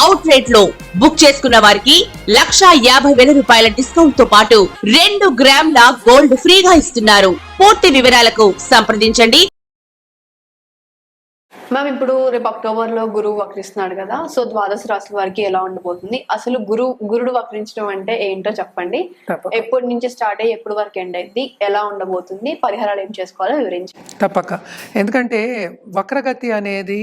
Out రేట్లో book చేసుకున్న వారికి లక్షా యాభై వేల రూపాయల డిస్కౌంట్తో పాటు రెండు గ్రాముల గోల్డ్ ఫ్రీగా ఇస్తున్నారు. పూర్తి వివరాలకు సంప్రదించండి. మ్యామ్ ఇప్పుడు రేపు అక్టోబర్లో గురువు వక్రిస్తున్నాడు కదా సో ద్వాదశ రాశుల వారికి ఎలా ఉండబోతుంది? అసలు గురు గురుడు వక్రించడం అంటే ఏంటో చెప్పండి. ఎప్పటి నుంచి స్టార్ట్ అయ్యి ఎప్పుడు వరకు ఎండ్ అయింది ఎలా ఉండబోతుంది పరిహారాలు ఏం చేసుకోవాలో వివరించండి. తప్పక. ఎందుకంటే వక్రగతి అనేది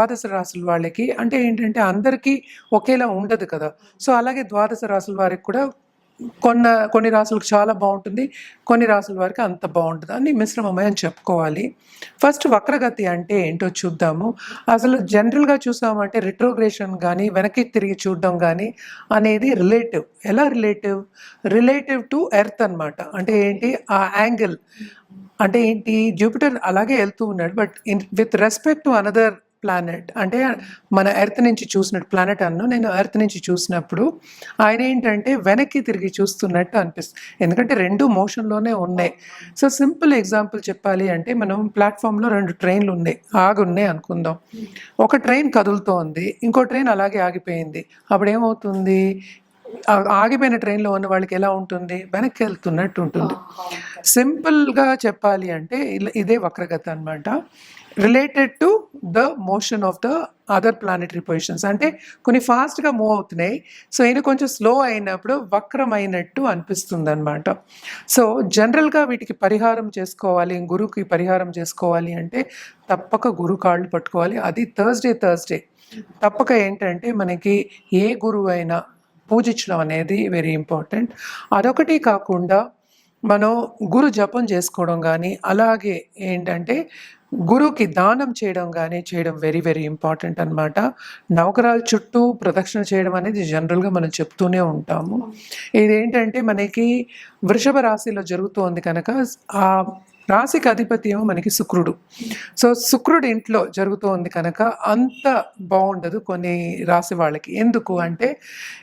ద్వాదశ రాసుల వాళ్ళకి అంటే ఏంటంటే అందరికీ ఒకేలా ఉండదు కదా. సో అలాగే ద్వాదశ రాసుల వారికి కూడా కొన్న కొన్ని రాసులకు చాలా బాగుంటుంది కొన్ని రాసుల వారికి అంత బాగుంటుంది అని మిశ్రమమే అని చెప్పుకోవాలి. ఫస్ట్ వక్రగతి అంటే ఏంటో చూద్దాము. అసలు జనరల్గా చూసామంటే రిట్రోగ్రేషన్ కానీ వెనక్కి తిరిగి చూడడం కానీ అనేది రిలేటివ్. ఎలా రిలేటివ్? రిలేటివ్ టు ఎర్త్ అన్నమాట. అంటే ఏంటి? ఆ యాంగిల్. అంటే ఏంటి? జూపిటర్ అలాగే వెళ్తూ ఉన్నాడు. But in with respect to another planet అంటే మన ఎర్త్ నుంచి చూసినట్టు ప్లానెట్ అన్ను నేను ఎర్త్ నుంచి చూసినప్పుడు ఆయన ఏంటంటే వెనక్కి తిరిగి చూస్తున్నట్టు అనిపిస్తుంది. ఎందుకంటే రెండు మోషన్లోనే ఉన్నాయి. సో సింపుల్ ఎగ్జాంపుల్ చెప్పాలి అంటే మనం ప్లాట్ఫామ్లో రెండు ట్రైన్లు ఉన్నాయి. ఆగి ఉన్నాయి అనుకుందాం. ఒక ట్రైన్ కదులుతోంది ఇంకో ట్రైన్ అలాగే ఆగిపోయింది. అప్పుడు ఏమవుతుంది? ఆగిపోయిన ట్రైన్లో ఉన్న వాళ్ళకి ఎలా ఉంటుంది? వెనక్కి వెళ్తున్నట్టు ఉంటుంది. సింపుల్గా చెప్పాలి అంటే ఇలా- ఇదే వక్రగత అన్నమాట. Related to the motion of the other planetary positions అంటే కొన్ని ఫాస్ట్గా మూవ్ అవుతున్నాయి. సో ఈయన కొంచెం స్లో అయినప్పుడు వక్రమైనట్టు అనిపిస్తుంది అనమాట సో జనరల్గా వీటికి పరిహారం చేసుకోవాలి గురువుకి పరిహారం చేసుకోవాలి అంటే తప్పక గురు కాళ్ళు పట్టుకోవాలి. అది థర్స్డే థర్స్డే తప్పక ఏంటంటే మనకి ఏ గురువు అయినా పూజించడం అనేది వెరీ ఇంపార్టెంట్ అదొకటి కాకుండా మనం గురు జపం చేసుకోవడం కానీ అలాగే ఏంటంటే గురువుకి దానం చేయడం కానీ చేయడం వెరీ వెరీ ఇంపార్టెంట్ అన్నమాట. నవగ్రహాల చుట్టూ ప్రదక్షిణ చేయడం అనేది జనరల్గా మనం చెప్తూనే ఉంటాము. ఇదేంటంటే మనకి వృషభ రాశిలో జరుగుతోంది కనుక ఆ రాశికి అధిపతి ఏమో మనకి శుక్రుడు. సో శుక్రుడు ఇంట్లో జరుగుతోంది కనుక అంత బాగుండదు కొన్ని రాశి వాళ్ళకి. ఎందుకు అంటే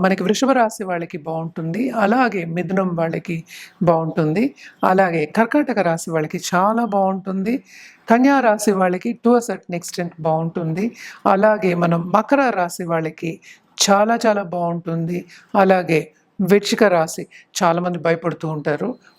మనకి వృషభ రాశి వాళ్ళకి బాగుంటుంది. అలాగే మిథునం వాళ్ళకి బాగుంటుంది. అలాగే కర్కాటక రాశి వాళ్ళకి చాలా బాగుంటుంది. కన్యా రాశి వాళ్ళకి టు అ సర్టన్ ఎక్స్టెంట్ బాగుంటుంది. అలాగే మనం మకర రాశి వాళ్ళకి చాలా చాలా బాగుంటుంది. అలాగే వృచ్చిక రాశి చాలామంది భయపడుతూ ఉంటారు.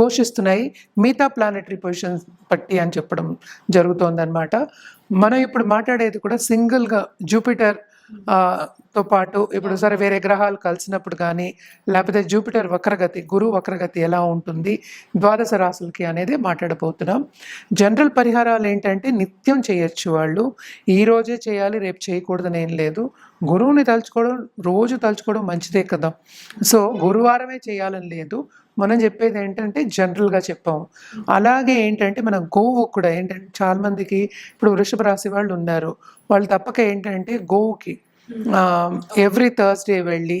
ఘోషిస్తున్నాయి. మిగతా ప్లానెటరీ పొజిషన్స్ పట్టి అని చెప్పడం జరుగుతోందనమాట మనం ఇప్పుడు మాట్లాడేది కూడా సింగిల్గా జూపిటర్తో పాటు ఇప్పుడు సరే వేరే గ్రహాలు కలిసినప్పుడు కానీ లేకపోతే జూపిటర్ వక్రగతి గురు వక్రగతి ఎలా ఉంటుంది ద్వాదశ రాసులకి అనేది మాట్లాడబోతున్నాం. జనరల్ పరిహారాలు ఏంటంటే నిత్యం చేయొచ్చు వాళ్ళు. ఈ రోజే చేయాలి రేపు చేయకూడదని ఏం లేదు. గురువుని తలుచుకోవడం రోజు తలుచుకోవడం మంచిదే కదా. సో గురువారమే చేయాలని లేదు. మనం చెప్పేది ఏంటంటే జనరల్గా చెప్పాము. అలాగే ఏంటంటే మనం గోవు కూడా ఏంటంటే చాలా మందికి ఇప్పుడు వృషభ రాశి వాళ్ళు ఉన్నారు. వాళ్ళు తప్పక ఏంటంటే గోవుకి ఎవ్రీ థర్స్డే వెళ్ళి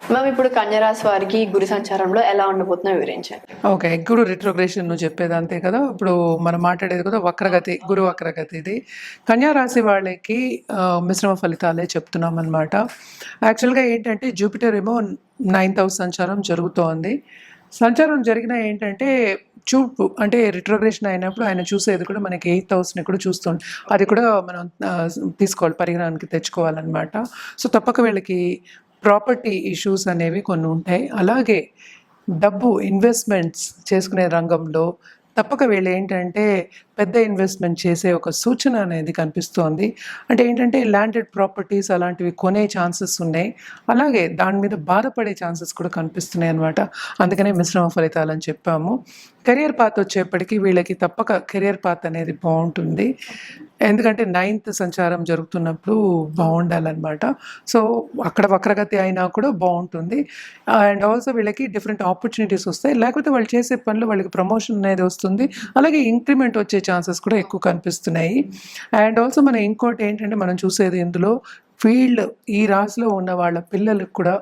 మ్యామ్ ఇప్పుడు కన్యరాశి వారికి గురు సంచారంలో ఎలా ఉండబోతుందో వివరించండి. ఓకే గురు రిట్రోగ్రేషన్ నువ్వు చెప్పేది అంతే కదా? ఇప్పుడు మనం మాట్లాడేది కదా వక్రగతి గురు వక్రగతి ఇది. కన్యారాశి వాళ్ళకి మిశ్రమ ఫలితాలే చెప్తున్నాం అనమాట యాక్చువల్గా ఏంటంటే జూపిటర్ ఏమో నైన్త్ హౌస్ సంచారం జరుగుతోంది. సంచారం జరిగిన ఏంటంటే చూపు అంటే రిట్రోగ్రేషన్ అయినప్పుడు ఆయన చూసేది కూడా మనకి ఎయిత్ హౌస్ని కూడా చూస్తుంది అది కూడా మనం తీసుకోవాలి పరిగణానికి తెచ్చుకోవాలన్నమాట. సో తప్పక వీళ్ళకి ప్రాపర్టీ ఇష్యూస్ అనేవి కొన్ని ఉంటాయి. అలాగే డబ్బు ఇన్వెస్ట్మెంట్స్ చేసుకునే రంగంలో తప్పక వీళ్ళు ఏంటంటే పెద్ద ఇన్వెస్ట్మెంట్ చేసే ఒక సూచన అనేది కనిపిస్తోంది. అంటే ఏంటంటే ల్యాండెడ్ ప్రాపర్టీస్ అలాంటివి కొనే ఛాన్సెస్ ఉన్నాయి. అలాగే దాని మీద బాధపడే ఛాన్సెస్ కూడా కనిపిస్తున్నాయి అనమాట అందుకనే మిశ్రమ ఫలితాలు అని చెప్పాము. కెరియర్ పాత్ వచ్చేప్పటికి వీళ్ళకి తప్పక కెరియర్ పాత్ అనేది బాగుంటుంది. ఎందుకంటే నైన్త్ సంచారం జరుగుతున్నప్పుడు బాగుండాలన్నమాట. సో అక్కడ వక్రగతి అయినా కూడా బాగుంటుంది. అండ్ ఆల్సో వీళ్ళకి డిఫరెంట్ ఆపర్చునిటీస్ వస్తాయి. లేకపోతే వాళ్ళు చేసే పనులు వాళ్ళకి ప్రమోషన్ అనేది వస్తుంది. అలాగే ఇంక్రిమెంట్ వచ్చే ఛాన్సెస్ కూడా ఎక్కువ కనిపిస్తున్నాయి. అండ్ ఆల్సో మనం ఇంకోటి ఏంటంటే మనం చూసేది ఇందులో ఫీల్డ్ ఈ రాశిలో ఉన్న వాళ్ళ పిల్లలకు కూడా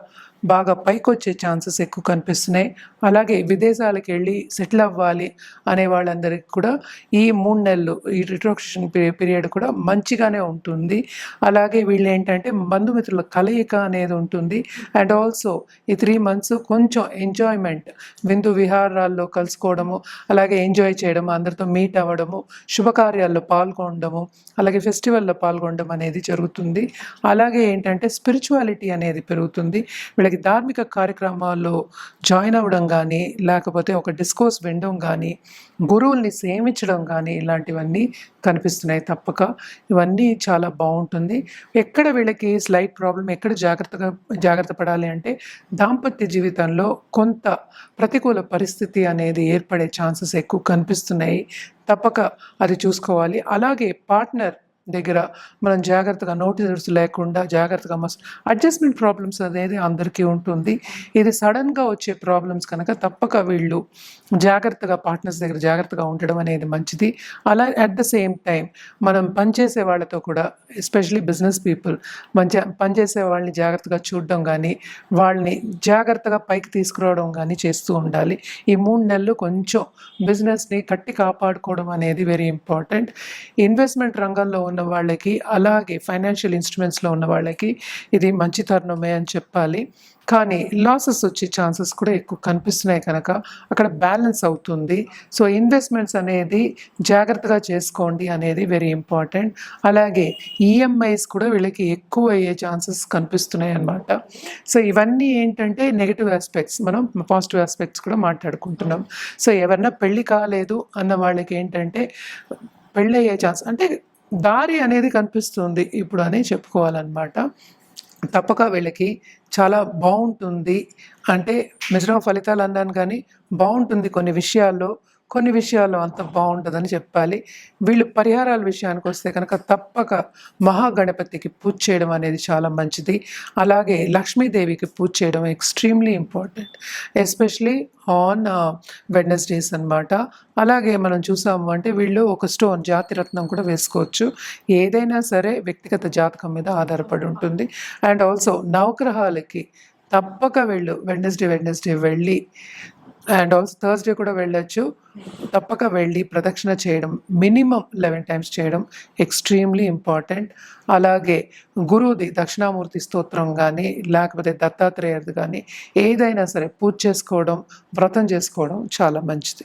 బాగా పైకి వచ్చే ఛాన్సెస్ ఎక్కువ కనిపిస్తున్నాయి. అలాగే విదేశాలకు వెళ్ళి సెటిల్ అవ్వాలి అనే వాళ్ళందరికీ కూడా ఈ మూడు నెలలు ఈ రిట్రోక్షన్ పీరియడ్ కూడా మంచిగానే ఉంటుంది. అలాగే వీళ్ళు ఏంటంటే బంధుమిత్రుల కలయిక అనేది ఉంటుంది. అండ్ ఆల్సో ఈ త్రీ మంత్స్ కొంచెం ఎంజాయ్మెంట్ విందు విహారాల్లో కలుసుకోవడము అలాగే ఎంజాయ్ చేయడము అందరితో మీట్ అవ్వడము శుభకార్యాల్లో పాల్గొనడము అలాగే ఫెస్టివల్లో పాల్గొనడం అనేది జరుగుతుంది. అలాగే ఏంటంటే స్పిరిచువాలిటీ అనేది పెరుగుతుంది. వీళ్ళకి ధార్మిక కార్యక్రమాల్లో జాయిన్ అవ్వడం కానీ లేకపోతే ఒక డిస్కోర్స్ వినడం కానీ గురువుల్ని సేవించడం కానీ ఇలాంటివన్నీ కనిపిస్తున్నాయి తప్పక. ఇవన్నీ చాలా బాగుంటుంది ఎక్కడ వీళ్ళకి స్లైట్ ప్రాబ్లం ఎక్కడ జాగ్రత్తగా జాగ్రత్త పడాలి అంటే దాంపత్య జీవితంలో కొంత ప్రతికూల పరిస్థితి అనేది ఏర్పడే ఛాన్సెస్ ఎక్కువ కనిపిస్తున్నాయి. తప్పక అది చూసుకోవాలి. అలాగే పార్ట్నర్ దగ్గర మనం జాగ్రత్తగా నోటీస్ లేకుండా జాగ్రత్తగా మస్ అడ్జస్ట్మెంట్ ప్రాబ్లమ్స్ అనేది అందరికీ ఉంటుంది. ఇది సడన్గా వచ్చే ప్రాబ్లమ్స్ కనుక తప్పక వీళ్ళు జాగ్రత్తగా పార్ట్నర్స్ దగ్గర జాగ్రత్తగా ఉండడం అనేది మంచిది. అలా అట్ ద సేమ్ టైం మనం పనిచేసే వాళ్ళతో కూడా ఎస్పెషలీ బిజినెస్ పీపుల్ మంచి పనిచేసే వాళ్ళని జాగ్రత్తగా చూడడం కానీ వాళ్ళని జాగ్రత్తగా పైకి తీసుకురావడం కానీ చేస్తూ ఉండాలి. ఈ మూడు నెలలు కొంచెం బిజినెస్ని కట్టి కాపాడుకోవడం అనేది వెరీ ఇంపార్టెంట్ ఇన్వెస్ట్మెంట్ రంగంలో ఉన్న వాళ్ళకి అలాగే ఫైనాన్షియల్ ఇన్స్ట్రుమెంట్స్లో ఉన్న వాళ్ళకి ఇది మంచి తరుణమే అని చెప్పాలి. కానీ లాసెస్ వచ్చే ఛాన్సెస్ కూడా ఎక్కువ కనిపిస్తున్నాయి కనుక అక్కడ బ్యాలెన్స్ అవుతుంది. సో ఇన్వెస్ట్మెంట్స్ అనేది జాగ్రత్తగా చేసుకోండి అనేది వెరీ ఇంపార్టెంట్ అలాగే ఈఎంఐస్ కూడా వీళ్ళకి ఎక్కువ అయ్యే ఛాన్సెస్ కనిపిస్తున్నాయి అన్నమాట. సో ఇవన్నీ ఏంటంటే నెగిటివ్ ఆస్పెక్ట్స్ మనం పాజిటివ్ ఆస్పెక్ట్స్ కూడా మాట్లాడుకుంటున్నాం. సో ఎవరన్నా పెళ్ళి కాలేదు అన్న వాళ్ళకి ఏంటంటే పెళ్ళి అయ్యే ఛాన్స్ అంటే దారి అనేది కనిపిస్తుంది. ఇప్పుడు అని చెప్పుకోవాలన్నమాట. తప్పక వీళ్ళకి చాలా బాగుంటుంది అంటే మిశ్రమ ఫలితాలు అన్నాను కానీ బాగుంటుంది కొన్ని విషయాల్లో. కొన్ని విషయాల్లో అంత బాగుంటుందని చెప్పాలి. వీళ్ళు పరిహారాల విషయానికి వస్తే కనుక తప్పక మహాగణపతికి పూజ చేయడం అనేది చాలా మంచిది. అలాగే లక్ష్మీదేవికి పూజ చేయడం extremely important. Especially on Wednesdays అన్నమాట. అలాగే మనం చూసాము అంటే వీళ్ళు ఒక స్టోన్ జాతిరత్నం కూడా వేసుకోవచ్చు. ఏదైనా సరే వ్యక్తిగత జాతకం మీద ఆధారపడి ఉంటుంది. అండ్ ఆల్సో నవగ్రహాలకి తప్పక వెళ్ళు వెడ్నెస్డే వెడ్నెస్డే వెళ్ళి అండ్ ఆల్సో థర్స్డే కూడా వెళ్ళొచ్చు. తప్పక వెళ్ళి ప్రదక్షిణ చేయడం మినిమం లెవెన్ టైమ్స్ చేయడం ఎక్స్ట్రీమ్లీ ఇంపార్టెంట్. అలాగే గురువుది దక్షిణామూర్తి స్తోత్రం కానీ లేకపోతే దత్తాత్రేయది కానీ ఏదైనా సరే పూజ చేసుకోవడం వ్రతం చేసుకోవడం చాలా మంచిది.